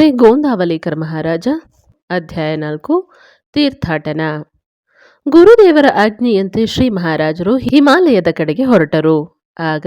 ಶ್ರೀ ಗೋಂದಾವಲೇಕರ್ ಮಹಾರಾಜ, ಅಧ್ಯಾಯ ನಾಲ್ಕು, ತೀರ್ಥಾಟನ. ಗುರುದೇವರ ಆಜ್ಞೆಯಂತೆ ಶ್ರೀ ಮಹಾರಾಜರು ಹಿಮಾಲಯದ ಕಡೆಗೆ ಹೊರಟರು. ಆಗ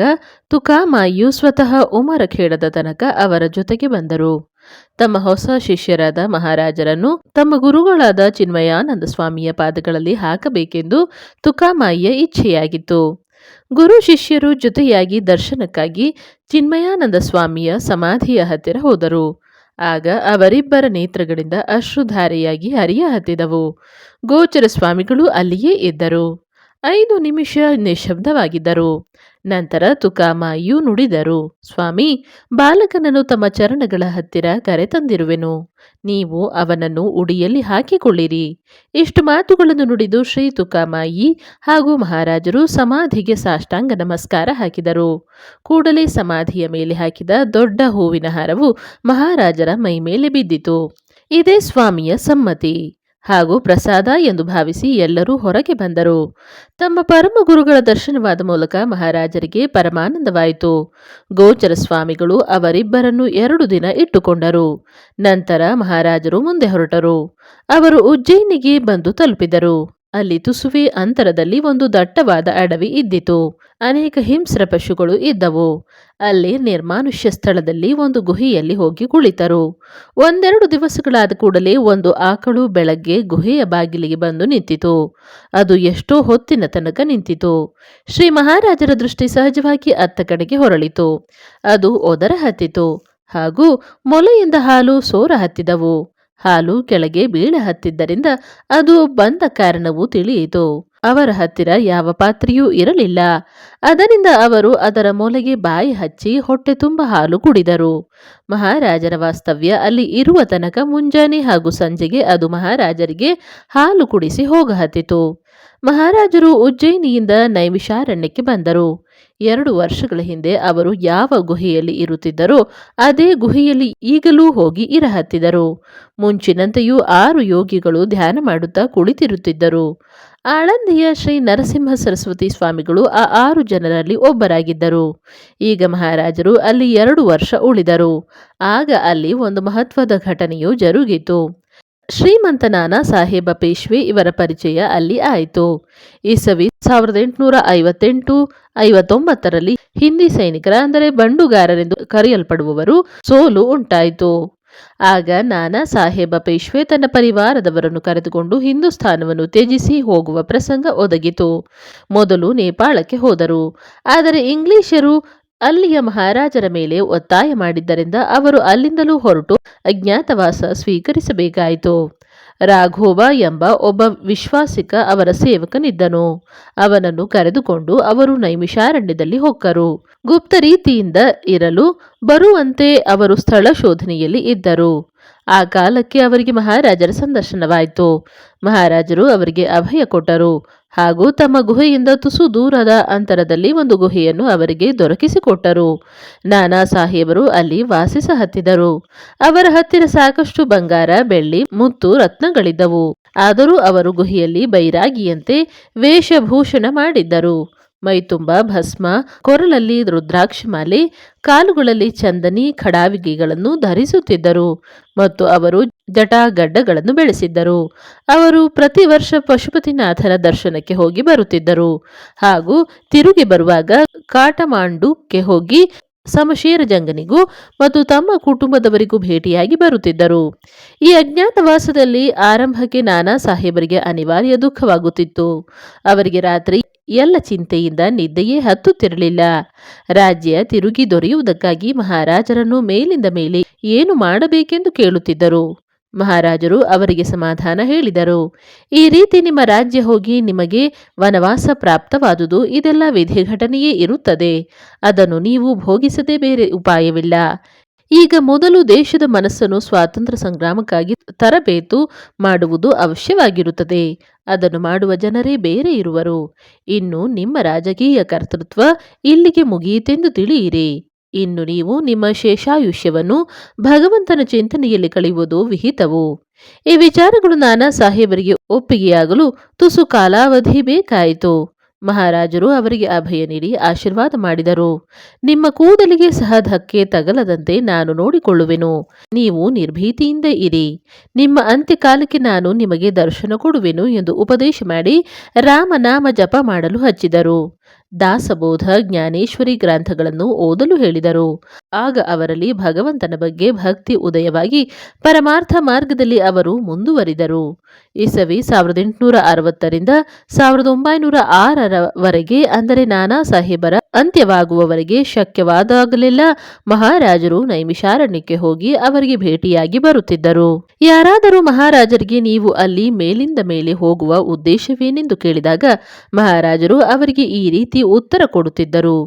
ತುಕಾಮಾಯಿಯು ಸ್ವತಃ ಉಮರಖೇಡದ ತನಕ ಅವರ ಜೊತೆಗೆ ಬಂದರು. ತಮ್ಮ ಹೊಸ ಶಿಷ್ಯರಾದ ಮಹಾರಾಜರನ್ನು ತಮ್ಮ ಗುರುಗಳಾದ ಚಿನ್ಮಯಾನಂದ ಸ್ವಾಮಿಯ ಪಾದಗಳಲ್ಲಿ ಹಾಕಬೇಕೆಂದು ತುಕಾಮಾಯಿಯ ಇಚ್ಛೆಯಾಗಿತ್ತು. ಗುರು ಶಿಷ್ಯರು ಜೊತೆಯಾಗಿ ದರ್ಶನಕ್ಕಾಗಿ ಚಿನ್ಮಯಾನಂದ ಸ್ವಾಮಿಯ ಸಮಾಧಿಯ ಹತ್ತಿರ ಹೋದರು. ಆಗ ಅವರಿಬ್ಬರ ನೇತ್ರಗಳಿಂದ ಅಶ್ರುಧಾರೆಯಾಗಿ ಹರಿಯ ಹತ್ತಿದವು. ಗೋಚರ ಸ್ವಾಮಿಗಳು ಅಲ್ಲಿಯೇ ಇದ್ದರು. ಐದು ನಿಮಿಷ ನಿಶಬ್ದವಾಗಿದ್ದರು. ನಂತರ ತುಕಾಮಾಯಿಯು ನುಡಿದರು, ಸ್ವಾಮಿ, ಬಾಲಕನನ್ನು ತಮ್ಮ ಚರಣಗಳ ಹತ್ತಿರ ಕರೆತಂದಿರುವೆನು. ನೀವು ಅವನನ್ನು ಉಡಿಯಲ್ಲಿ ಹಾಕಿಕೊಳ್ಳಿರಿ. ಇಷ್ಟು ಮಾತುಗಳನ್ನು ನುಡಿದು ಶ್ರೀ ತುಕಾಮಾಯಿ ಹಾಗೂ ಮಹಾರಾಜರು ಸಮಾಧಿಗೆ ಸಾಷ್ಟಾಂಗ ನಮಸ್ಕಾರ ಹಾಕಿದರು. ಕೂಡಲೇ ಸಮಾಧಿಯ ಮೇಲೆ ಹಾಕಿದ ದೊಡ್ಡ ಹೂವಿನ ಹಾರವು ಮಹಾರಾಜರ ಮೈಮೇಲೆ ಬಿದ್ದಿತು. ಇದೇ ಸ್ವಾಮಿಯ ಸಮ್ಮತಿ. ಹಾಗೂ ಪ್ರಸಾದ ಎಂದು ಭಾವಿಸಿ ಎಲ್ಲರೂ ಹೊರಗೆ ಬಂದರು. ತಮ್ಮ ಪರಮ ಗುರುಗಳ ದರ್ಶನವಾದ ಮೂಲಕ ಮಹಾರಾಜರಿಗೆ ಪರಮಾನಂದವಾಯಿತು. ಗೋಚರ ಸ್ವಾಮಿಗಳು ಅವರಿಬ್ಬರನ್ನು ಎರಡು ದಿನ ಇಟ್ಟುಕೊಂಡರು. ನಂತರ ಮಹಾರಾಜರು ಮುಂದೆ ಹೊರಟರು. ಅವರು ಉಜ್ಜಯಿನಿಗೆ ಬಂದು ತಲುಪಿದರು. ಅಲ್ಲಿ ತುಸುವೆ ಅಂತರದಲ್ಲಿ ಒಂದು ದಟ್ಟವಾದ ಅಡವಿ ಇದ್ದಿತು. ಅನೇಕ ಹಿಂಸ್ರ ಪಶುಗಳು ಇದ್ದವು. ಅಲ್ಲಿ ನಿರ್ಮಾನುಷ್ಯ ಸ್ಥಳದಲ್ಲಿ ಒಂದು ಗುಹೆಯಲ್ಲಿ ಹೋಗಿ ಕುಳಿತರು. ಒಂದೆರಡು ದಿವಸಗಳಾದ ಕೂಡಲೇ ಒಂದು ಆಕಳು ಬೆಳಗ್ಗೆ ಗುಹೆಯ ಬಾಗಿಲಿಗೆ ಬಂದು ನಿಂತಿತು. ಅದು ಎಷ್ಟೋ ಹೊತ್ತಿನ ತನಕ ನಿಂತಿತು. ಶ್ರೀ ಮಹಾರಾಜರ ದೃಷ್ಟಿ ಸಹಜವಾಗಿ ಅತ್ತ ಕಡೆಗೆ ಹೊರಳಿತು. ಅದು ಒದರ ಹತ್ತಿತು. ಹಾಗೂ ಮೊಲೆಯಿಂದ ಹಾಲು ಸೋರ ಹತ್ತಿದವು. ಹಾಲು ಕೆಳಗೆ ಬೀಳ ಹತ್ತಿದ್ದರಿಂದ ಅದು ಬಂದ ಕಾರಣವೂ ತಿಳಿಯಿತು. ಅವರ ಹತ್ತಿರ ಯಾವ ಪಾತ್ರೆಯೂ ಇರಲಿಲ್ಲ. ಅದರಿಂದ ಅವರು ಅದರ ಮೂಲೆಗೆ ಬಾಯಿ ಹಚ್ಚಿ ಹೊಟ್ಟೆ ತುಂಬ ಹಾಲು ಕುಡಿದರು. ಮಹಾರಾಜರ ವಾಸ್ತವ್ಯ ಅಲ್ಲಿ ಇರುವ ತನಕ ಮುಂಜಾನೆ ಹಾಗೂ ಸಂಜೆಗೆ ಅದು ಮಹಾರಾಜರಿಗೆ ಹಾಲು ಕುಡಿಸಿ ಹೋಗಹತ್ತಿತು. ಮಹಾರಾಜರು ಉಜ್ಜಯಿನಿಯಿಂದ ನೈಮಿಷಾರಣ್ಯಕ್ಕೆ ಬಂದರು. ಎರಡು ವರ್ಷಗಳ ಹಿಂದೆ ಅವರು ಯಾವ ಗುಹೆಯಲ್ಲಿ ಇರುತ್ತಿದ್ದರೋ ಅದೇ ಗುಹೆಯಲ್ಲಿ ಈಗಲೂ ಹೋಗಿ ಇರಹತ್ತಿದರು ಮುಂಚಿನಂತೆಯೂ ಆರು ಯೋಗಿಗಳು ಧ್ಯಾನ ಮಾಡುತ್ತಾ ಕುಳಿತಿರುತ್ತಿದ್ದರು. ಆಳಂದಿಯ ಶ್ರೀ ನರಸಿಂಹ ಸರಸ್ವತಿ ಸ್ವಾಮಿಗಳು ಆ ಆರು ಜನರಲ್ಲಿ ಒಬ್ಬರಾಗಿದ್ದರು. ಈಗ ಮಹಾರಾಜರು ಅಲ್ಲಿ ಎರಡು ವರ್ಷ ಉಳಿದರು. ಆಗ ಅಲ್ಲಿ ಒಂದು ಮಹತ್ವದ ಘಟನೆಯು ಜರುಗಿತು. ಶ್ರೀಮಂತ ನಾನಾ ಸಾಹೇಬ ಪೇಶ್ವೆ ಇವರ ಪರಿಚಯ ಅಲ್ಲಿ ಆಯಿತು. ಇಸವಿ ಸಾವಿರದ ಎಂಟುನೂರ ಐವತ್ತೆಂಟು ಐವತ್ತೊಂಬತ್ತರಲ್ಲಿ ಹಿಂದಿ ಸೈನಿಕರ, ಅಂದರೆ ಬಂಡುಗಾರರೆಂದು ಕರೆಯಲ್ಪಡುವವರು ಸೋಲು ಉಂಟಾಯಿತು. ಆಗ ನಾನಾ ಸಾಹೇಬ ಪೇಶ್ವೆ ತನ್ನ ಪರಿವಾರದವರನ್ನು ಕರೆದುಕೊಂಡು ಹಿಂದೂಸ್ಥಾನವನ್ನು ತ್ಯಜಿಸಿ ಹೋಗುವ ಪ್ರಸಂಗ ಒದಗಿತು. ಮೊದಲು ನೇಪಾಳಕ್ಕೆ ಹೋದರು. ಆದರೆ ಇಂಗ್ಲಿಷರು ಅಲ್ಲಿಯ ಮಹಾರಾಜರ ಮೇಲೆ ಒತ್ತಾಯ ಮಾಡಿದ್ದರಿಂದ ಅವರು ಅಲ್ಲಿಂದಲೂ ಹೊರಟು ಅಜ್ಞಾತವಾಸ ಸ್ವೀಕರಿಸಬೇಕಾಯಿತು. ರಾಘೋಬ ಎಂಬ ಒಬ್ಬ ವಿಶ್ವಾಸಿಕ ಅವರ ಸೇವಕನಿದ್ದನು. ಅವನನ್ನು ಕರೆದುಕೊಂಡು ಅವರು ನೈಮಿಷಾರಣ್ಯದಲ್ಲಿ ಹೊಕ್ಕರು. ಗುಪ್ತ ರೀತಿಯಿಂದ ಇರಲು ಬರುವಂತೆ ಅವರು ಸ್ಥಳ ಶೋಧನೆಯಲ್ಲಿ ಇದ್ದರು. ಆ ಕಾಲಕ್ಕೆ ಅವರಿಗೆ ಮಹಾರಾಜರ ಸಂದರ್ಶನವಾಯಿತು. ಮಹಾರಾಜರು ಅವರಿಗೆ ಅಭಯ ಕೊಟ್ಟರು. ಹಾಗೂ ತಮ್ಮ ಗುಹೆಯಿಂದ ತುಸು ದೂರದ ಅಂತರದಲ್ಲಿ ಒಂದು ಗುಹೆಯನ್ನು ಅವರಿಗೆ ದೊರಕಿಸಿಕೊಟ್ಟರು. ನಾನಾ ಸಾಹೇಬರು ಅಲ್ಲಿ ವಾಸಿಸ ಹತ್ತಿದರು. ಅವರ ಹತ್ತಿರ ಸಾಕಷ್ಟು ಬಂಗಾರ, ಬೆಳ್ಳಿ, ಮುತ್ತು, ರತ್ನಗಳಿದ್ದವು. ಆದರೂ ಅವರು ಗುಹೆಯಲ್ಲಿ ಬೈರಾಗಿಯಂತೆ ವೇಷಭೂಷಣ ಮಾಡಿದ್ದರು. ಮೈತುಂಬ, ಭಸ್ಮ, ಕೊರಳಲ್ಲಿ ರುದ್ರಾಕ್ಷಮಾಲೆ ಕಾಲುಗಳಲ್ಲಿ ಚಂದನಿ ಖಡಾವಿಗೆಗಳನ್ನು ಧರಿಸುತ್ತಿದ್ದರು ಮತ್ತು ಅವರು ಜಟಾಗಡ್ಡಗಳನ್ನು ಬೆಳೆಸಿದ್ದರು. ಅವರು ಪ್ರತಿ ವರ್ಷ ಪಶುಪತಿನಾಥನ ದರ್ಶನಕ್ಕೆ ಹೋಗಿ ಬರುತ್ತಿದ್ದರು. ಹಾಗೂ ತಿರುಗಿ ಬರುವಾಗ ಕಾಟಮಾಂಡುಕ್ಕೆ ಹೋಗಿ ಸಮಶೀರ ಜಂಗನಿಗೂ ಮತ್ತು ತಮ್ಮ ಕುಟುಂಬದವರಿಗೂ ಭೇಟಿಯಾಗಿ ಬರುತ್ತಿದ್ದರು. ಈ ಅಜ್ಞಾತವಾಸದಲ್ಲಿ ಆರಂಭಕ್ಕೆ ನಾನಾ ಸಾಹೇಬರಿಗೆ ಅನಿವಾರ್ಯ ದುಃಖವಾಗುತ್ತಿತ್ತು. ಅವರಿಗೆ ರಾತ್ರಿ ಎಲ್ಲ ಚಿಂತೆಯಿಂದ ನಿದ್ದೆಯೇ ಹತ್ತುತ್ತಿರಲಿಲ್ಲ. ರಾಜ್ಯ ತಿರುಗಿ ದೊರೆಯುವುದಕ್ಕಾಗಿ ಮಹಾರಾಜರನ್ನು ಮೇಲಿಂದ ಮೇಲೆ ಏನು ಮಾಡಬೇಕೆಂದು ಕೇಳುತ್ತಿದ್ದರು. ಮಹಾರಾಜರು ಅವರಿಗೆ ಸಮಾಧಾನ ಹೇಳಿದರು. ಈ ರೀತಿ ನಿಮ್ಮ ರಾಜ್ಯ ಹೋಗಿ ನಿಮಗೆ ವನವಾಸ ಪ್ರಾಪ್ತವಾದುದು ಇದೆಲ್ಲ ವಿಧಿ ಘಟನೆಯೇ ಇರುತ್ತದೆ. ಅದನ್ನು ನೀವು ಭೋಗಿಸದೆ ಬೇರೆ ಉಪಾಯವಿಲ್ಲ. ಈಗ ಮೊದಲು ದೇಶದ ಮನಸ್ಸನ್ನು ಸ್ವಾತಂತ್ರ್ಯ ಸಂಗ್ರಾಮಕ್ಕಾಗಿ ತರಬೇತು ಮಾಡುವುದು ಅವಶ್ಯವಾಗಿರುತ್ತದೆ. ಅದನ್ನು ಮಾಡುವ ಜನರೇ ಬೇರೆ ಇರುವರು. ಇನ್ನು ನಿಮ್ಮ ರಾಜಕೀಯ ಕರ್ತೃತ್ವ ಇಲ್ಲಿಗೆ ಮುಗಿಯಿತೆಂದು ತಿಳಿಯಿರಿ. ಇನ್ನು ನೀವು ನಿಮ್ಮ ಶೇಷಾಯುಷ್ಯವನ್ನು ಭಗವಂತನ ಚಿಂತನೆಯಲ್ಲಿ ಕಳೆಯುವುದು ವಿಹಿತವು. ಈ ವಿಚಾರಗಳು ನಾನಾ ಸಾಹೇಬರಿಗೆ ಒಪ್ಪಿಗೆಯಾಗಲು ತುಸು ಕಾಲಾವಧಿ ಬೇಕಾಯಿತು. ಮಹಾರಾಜರು ಅವರಿಗೆ ಅಭಯ ನೀಡಿ ಆಶೀರ್ವಾದ ಮಾಡಿದರು. ನಿಮ್ಮ ಕೂದಲಿಗೆ ಸಹ ಧಕ್ಕೆ ತಗಲದಂತೆ ನಾನು ನೋಡಿಕೊಳ್ಳುವೆನು. ನೀವು ನಿರ್ಭೀತಿಯಿಂದ ಇರಿ. ನಿಮ್ಮ ಅಂತ್ಯಕಾಲಕ್ಕೆ ನಾನು ನಿಮಗೆ ದರ್ಶನ ಕೊಡುವೆನು ಎಂದು ಉಪದೇಶ ಮಾಡಿ ರಾಮನಾಮ ಜಪ ಮಾಡಲು ಹಚ್ಚಿದರು. ದಾಸಬೋಧ ಜ್ಞಾನೇಶ್ವರಿ ಗ್ರಂಥಗಳನ್ನು ಓದಲು ಹೇಳಿದರು. ಆಗ ಅವರಲ್ಲಿ ಭಗವಂತನ ಬಗ್ಗೆ ಭಕ್ತಿ ಉದಯವಾಗಿ ಪರಮಾರ್ಥ ಮಾರ್ಗದಲ್ಲಿ ಅವರು ಮುಂದುವರಿದರು. ಇಸವಿ ಸಾವಿರದ ಎಂಟುನೂರ ಅರವತ್ತರಿಂದ ಸಾವಿರದ ಒಂಬೈನೂರ ಆರರವರೆಗೆ ಅಂದರೆ ನಾನಾ ಸಾಹೇಬರ ಅಂತ್ಯವಾಗುವವರೆಗೆ ಶಕ್ಯವಾದಾಗಲೆಲ್ಲ ಮಹಾರಾಜರು ನೈಮಿಷಾರಣ್ಯಕ್ಕೆ ಹೋಗಿ ಅವರಿಗೆ ಭೇಟಿಯಾಗಿ ಬರುತ್ತಿದ್ದರು. ಯಾರಾದರೂ ಮಹಾರಾಜರಿಗೆ ನೀವು ಅಲ್ಲಿ ಮೇಲಿಂದ ಮೇಲೆ ಹೋಗುವ ಉದ್ದೇಶವೇನೆಂದು ಕೇಳಿದಾಗ ಮಹಾರಾಜರು ಅವರಿಗೆ ಈ ರೀತಿ ಉತ್ತರ ಕೊಡುತ್ತಿದ್ದರು.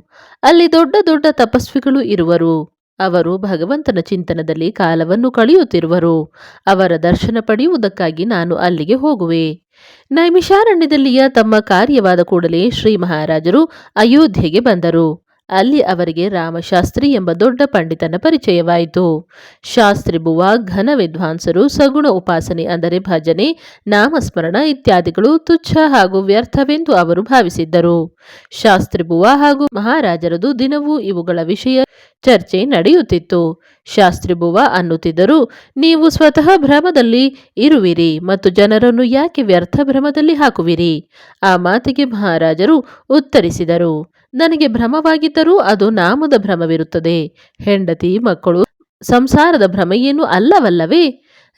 ಅಲ್ಲಿ ದೊಡ್ಡ ದೊಡ್ಡ ತಪಸ್ವಿಗಳು ಇರುವರು. ಅವರು ಭಗವಂತನ ಚಿಂತನದಲ್ಲಿ ಕಾಲವನ್ನು ಕಳೆಯುತ್ತಿರುವರು. ಅವರ ದರ್ಶನ ಪಡೆಯುವುದಕ್ಕಾಗಿ ನಾನು ಅಲ್ಲಿಗೆ ಹೋಗುವೆ. ನೈಮಿಷಾರಣ್ಯದಲ್ಲಿಯ ತಮ್ಮ ಕಾರ್ಯವಾದ ಕೂಡಲೇ ಶ್ರೀ ಮಹಾರಾಜರು ಅಯೋಧ್ಯೆಗೆ ಬಂದರು. ಅಲ್ಲಿ ಅವರಿಗೆ ರಾಮಶಾಸ್ತ್ರಿ ಎಂಬ ದೊಡ್ಡ ಪಂಡಿತನ ಪರಿಚಯವಾಯಿತು. ಶಾಸ್ತ್ರಿ ಬುವ, ಘನ ವಿದ್ವಾಂಸರು, ಸಗುಣ ಉಪಾಸನೆ ಅಂದರೆ ಭಜನೆ, ನಾಮಸ್ಮರಣ ಇತ್ಯಾದಿಗಳು ತುಚ್ಛ ಹಾಗೂ ವ್ಯರ್ಥವೆಂದು ಅವರು ಭಾವಿಸಿದ್ದರು. ಶಾಸ್ತ್ರಿ ಬುವ ಹಾಗೂ ಮಹಾರಾಜರದು ದಿನವೂ ಇವುಗಳ ವಿಷಯ ಚರ್ಚೆ ನಡೆಯುತ್ತಿತ್ತು. ಶಾಸ್ತ್ರಿ ಬುವ ಅನ್ನುತ್ತಿದ್ದರು, ನೀವು ಸ್ವತಃ ಭ್ರಮದಲ್ಲಿ ಇರುವಿರಿ ಮತ್ತು ಜನರನ್ನು ಯಾಕೆ ವ್ಯರ್ಥ ಭ್ರಮದಲ್ಲಿ ಹಾಕುವಿರಿ? ಆ ಮಾತಿಗೆ ಮಹಾರಾಜರು ಉತ್ತರಿಸಿದರು ನನಗೆ ಭ್ರಮವಾಗಿದ್ದರೂ ಅದು ನಾಮದ ಭ್ರಮವಿರುತ್ತದೆ. ಹೆಂಡತಿ, ಮಕ್ಕಳು, ಸಂಸಾರದ ಭ್ರಮೆಯೇನು ಅಲ್ಲವಲ್ಲವೇ?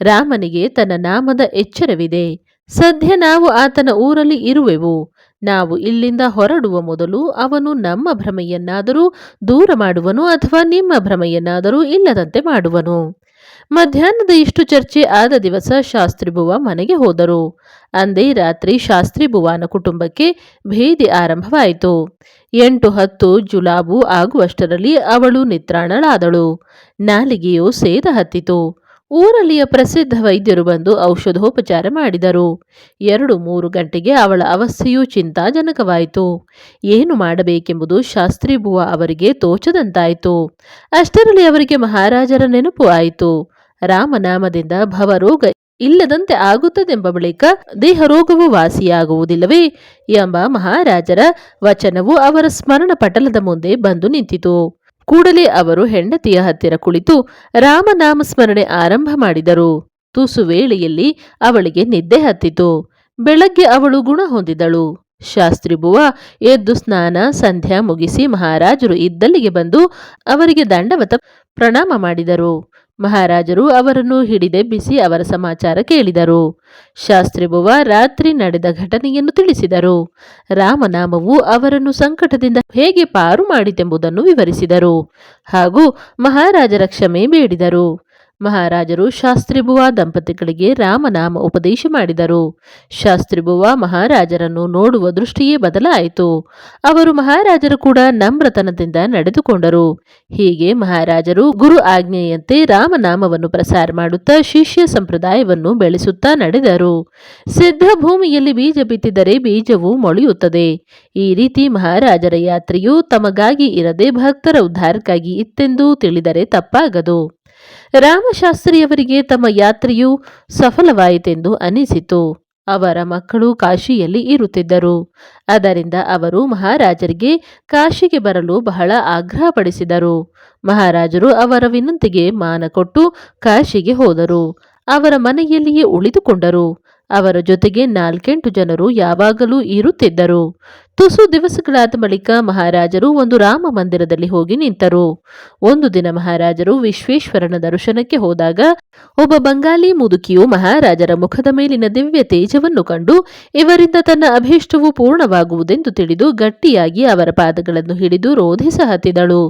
ರಾಮನಿಗೆ ತನ್ನ ನಾಮದ ಎಚ್ಚರವಿದೆ. ಸದ್ಯ ನಾವು ಆತನ ಊರಲ್ಲಿ ಇರುವೆವು. ನಾವು ಇಲ್ಲಿಂದ ಹೊರಡುವ ಮೊದಲು ಅವನು ನಮ್ಮ ಭ್ರಮೆಯನ್ನಾದರೂ ದೂರ ಮಾಡುವನು ಅಥವಾ ನಿಮ್ಮ ಭ್ರಮೆಯನ್ನಾದರೂ ಇಲ್ಲದಂತೆ ಮಾಡುವನು. ಮಧ್ಯಾಹ್ನದ ಇಷ್ಟು ಚರ್ಚೆ ಆದ ದಿವಸ ಶಾಸ್ತ್ರಿ ಬುವ ಮನೆಗೆ ಹೋದರು. ಅಂದೇ ರಾತ್ರಿ ಶಾಸ್ತ್ರಿ ಬುವಾನ ಕುಟುಂಬಕ್ಕೆ ಭೇದಿ ಆರಂಭವಾಯಿತು. ಎಂಟು ಹತ್ತು ಜುಲಾಬು ಆಗುವಷ್ಟರಲ್ಲಿ ಅವಳು ನಿತ್ರಾಣಳಾದಳು. ನಾಲಿಗೆಯು ಸೇದ ಹತ್ತಿತು ಊರಲ್ಲಿಯ ಪ್ರಸಿದ್ಧ ವೈದ್ಯರು ಬಂದು ಔಷಧೋಪಚಾರ ಮಾಡಿದರು. ಎರಡು ಮೂರು ಗಂಟೆಗೆ ಅವಳ ಅವಸ್ಥೆಯೂ ಚಿಂತಾಜನಕವಾಯಿತು. ಏನು ಮಾಡಬೇಕೆಂಬುದು ಶಾಸ್ತ್ರಿ ಬುವ ಅವರಿಗೆ ತೋಚದಂತಾಯಿತು. ಅಷ್ಟರಲ್ಲಿ ಅವರಿಗೆ ಮಹಾರಾಜರ ನೆನಪು ಆಯಿತು. ರಾಮನಾಮದಿಂದ ಭವರೋಗ ಇಲ್ಲದಂತೆ ಆಗುತ್ತದೆಂಬ ಬಳಿಕ ದೇಹರೋಗವು ವಾಸಿಯಾಗುವುದಿಲ್ಲವೇ ಎಂಬ ಮಹಾರಾಜರ ವಚನವು ಅವರ ಸ್ಮರಣ ಪಟಲದ ಮುಂದೆ ಬಂದು ನಿಂತಿತು. ಕೂಡಲೇ ಅವರು ಹೆಂಡತಿಯ ಹತ್ತಿರ ಕುಳಿತು ರಾಮನಾಮ ಸ್ಮರಣೆ ಆರಂಭ ಮಾಡಿದರು. ತುಸು ವೇಳೆಯಲ್ಲಿ ಅವಳಿಗೆ ನಿದ್ದೆ ಹತ್ತಿತು. ಬೆಳಗ್ಗೆ ಅವಳು ಗುಣ ಹೊಂದಿದಳು. ಶಾಸ್ತ್ರಿ ಬುವ ಎದ್ದು ಸ್ನಾನ, ಸಂಧ್ಯಾ ಮುಗಿಸಿ ಮಹಾರಾಜರು ಇದ್ದಲ್ಲಿಗೆ ಬಂದು ಅವರಿಗೆ ದಂಡವತ ಪ್ರಣಾಮ ಮಾಡಿದರು. ಮಹಾರಾಜರು ಅವರನ್ನು ಹಿಡಿದೆಬ್ಬಿಸಿ ಅವರ ಸಮಾಚಾರ ಕೇಳಿದರು. ಶಾಸ್ತ್ರಿ ಬುವ ರಾತ್ರಿ ನಡೆದ ಘಟನೆಯನ್ನು ತಿಳಿಸಿದರು. ರಾಮನಾಮವು ಅವರನ್ನು ಸಂಕಟದಿಂದ ಹೇಗೆ ಪಾರು ಮಾಡಿತೆಂಬುದನ್ನು ವಿವರಿಸಿದರು. ಹಾಗೂ ಮಹಾರಾಜರ ಕ್ಷಮೆ ಬೇಡಿದರು. ಮಹಾರಾಜರು ಶಾಸ್ತ್ರಿಬುವ ದಂಪತಿಗಳಿಗೆ ರಾಮನಾಮ ಉಪದೇಶ ಮಾಡಿದರು. ಶಾಸ್ತ್ರಿಬುವ ಮಹಾರಾಜರನ್ನು ನೋಡುವ ದೃಷ್ಟಿಯೇ ಬದಲಾಯಿತು. ಅವರು ಮಹಾರಾಜರು ಕೂಡ ನಮ್ರತನದಿಂದ ನಡೆದುಕೊಂಡರು. ಹೀಗೆ ಮಹಾರಾಜರು ಗುರು ಆಜ್ಞೆಯಂತೆ ರಾಮನಾಮವನ್ನು ಪ್ರಸಾರ ಮಾಡುತ್ತಾ ಶಿಷ್ಯ ಸಂಪ್ರದಾಯವನ್ನು ಬೆಳೆಸುತ್ತಾ ನಡೆದರು. ಸಿದ್ಧ ಭೂಮಿಯಲ್ಲಿ ಬೀಜ ಬಿತ್ತಿದರೆ ಬೀಜವು ಮೊಳೆಯುತ್ತದೆ. ಈ ರೀತಿ ಮಹಾರಾಜರ ಯಾತ್ರೆಯು ತಮಗಾಗಿ ಇರದೆ ಭಕ್ತರ ಉದ್ಧಾರಕ್ಕಾಗಿ ಇತ್ತೆಂದು ತಿಳಿದರೆ ತಪ್ಪಾಗದು. ರಾಮಶಾಸ್ತ್ರಿಯವರಿಗೆ ತಮ್ಮ ಯಾತ್ರೆಯು ಸಫಲವಾಯಿತೆಂದು ಅನಿಸಿತು. ಅವರ ಮಕ್ಕಳು ಕಾಶಿಯಲ್ಲಿ ಇರುತ್ತಿದ್ದರು. ಅದರಿಂದ ಅವರು ಮಹಾರಾಜರಿಗೆ ಕಾಶಿಗೆ ಬರಲು ಬಹಳ ಆಗ್ರಹಪಡಿಸಿದರು. ಮಹಾರಾಜರು ಅವರ ವಿನಂತಿಗೆ ಮಾನ ಕೊಟ್ಟು ಕಾಶಿಗೆ ಹೋದರು. ಅವರ ಮನೆಯಲ್ಲಿಯೇ ಉಳಿದುಕೊಂಡರು. ಅವರ ಜೊತೆಗೆ ನಾಲ್ಕೆಂಟು ಜನರು ಯಾವಾಗಲೂ ಇರುತ್ತಿದ್ದರು. ತುಸು ದಿವಸಗಳಾದ ಬಳಿಕ ಮಹಾರಾಜರು ಒಂದು ರಾಮ ಮಂದಿರದಲ್ಲಿ ಹೋಗಿ ನಿಂತರು. ಒಂದು ದಿನ ಮಹಾರಾಜರು ವಿಶ್ವೇಶ್ವರನ ದರ್ಶನಕ್ಕೆ ಹೋದಾಗ ಒಬ್ಬ ಬಂಗಾಲಿ ಮುದುಕಿಯು ಮಹಾರಾಜರ ಮುಖದ ಮೇಲಿನ ದಿವ್ಯ ತೇಜವನ್ನು ಕಂಡು ಇವರಿಂದ ತನ್ನ ಅಭೀಷ್ಟವು ಪೂರ್ಣವಾಗುವುದೆಂದು ತಿಳಿದು ಗಟ್ಟಿಯಾಗಿ ಅವರ ಪಾದಗಳನ್ನು ಹಿಡಿದು ರೋಧಿಸ ಹತ್ತಿದಳು